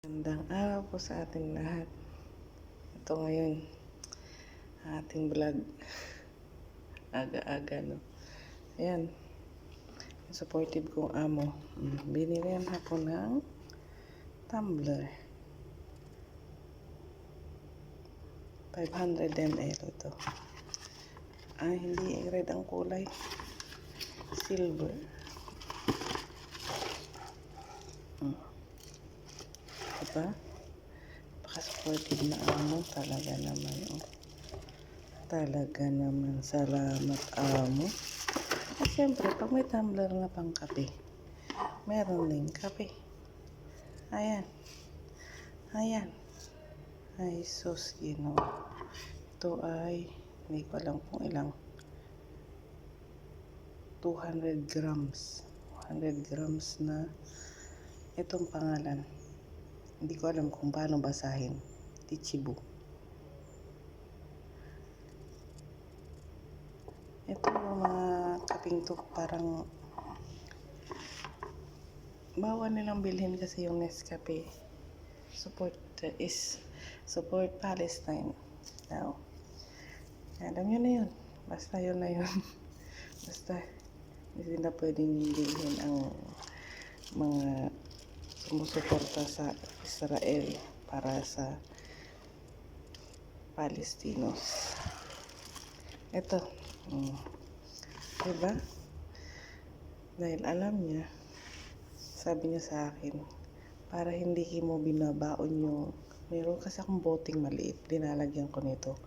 Magandang araw po sa ating lahat. Ito ngayon, ating vlog. Aga-aga, no? Ayan. Supportive kong amo. Mm, Binilihan ako ng tumbler. 500 ml ito. Ah, hindi red ang kulay. Silver. Diba? Napaka-supportive na amo. Talaga naman, oh. Talaga naman. Salamat, amo. At syempre, pag may tumbler na pang kape, meron din kape. Ayan. Ayan. Ay, sus, gino. Ito ay, hindi ko alam kung ilang. 200 grams. 100 grams na itong pangalan. Hindi ko alam kung paano basahin. Tichibu. Ito mga kaping to parang bawal nilang bilhin kasi yung Nescafe. Support uh, is support Palestine. Now, alam nyo na yun. Basta yun na yun. Basta hindi na pwedeng bilhin ang mga sumusuporta sa Israel para sa Palestinos. Ito. Mm. Diba? Dahil alam niya, sabi niya sa akin, para hindi mo binabaon yung, meron kasi akong boting maliit, dinalagyan ko nito.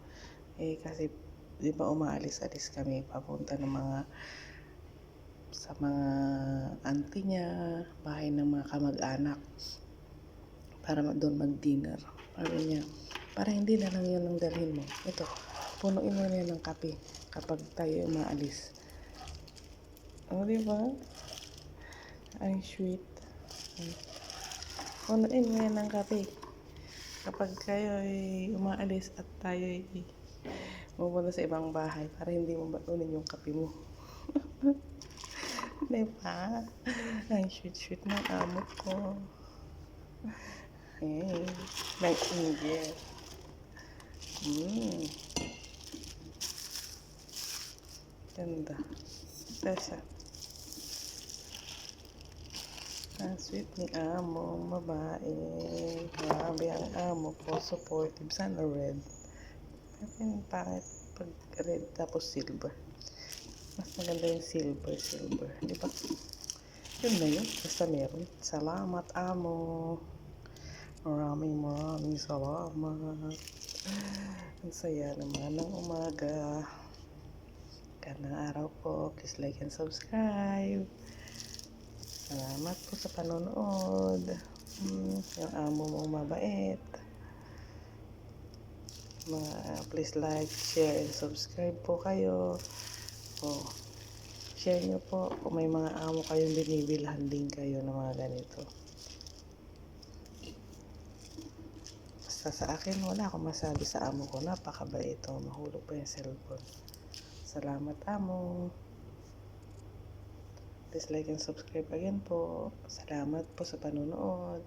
Eh, kasi, di ba umaalis-alis kami, papunta ng mga sa mga auntie niya, bahay ng mga kamag-anak para doon mag-dinner. Sabi niya, para hindi na lang yun ang dalhin mo. Ito, punuin mo na ng kape kapag tayo umaalis. O, di ba? Ang sweet. Punuin mo yan ng kape kapag kayo ay umaalis at tayo ay pupunta sa ibang bahay para hindi mo batunin yung kape mo. Diba? Ang sweet-sweet ng amo ko. Hey, ng India. Mm. Ganda. Sasa. Ang sweet ni amo, babae. Grabe ang amo ko, supportive. Sana red. Pero pangit pag red tapos silver. Mas maganda yung silver, silver. Di ba? Yun na yun. Basta meron. Salamat, amo. Maraming maraming salamat. Ang saya naman ng umaga. Gandang araw po. Please like and subscribe. Salamat po sa panonood. Hmm, yung amo mong mabait. Mga, please like, share, and subscribe po kayo. Oh, share nyo po kung may mga amo kayong binibilhan din kayo ng mga ganito. Basta sa akin, wala akong masabi sa amo ko. Napakabait ito. Mahulog pa yung cellphone. Salamat, amo. Please like and subscribe again po. Salamat po sa panonood.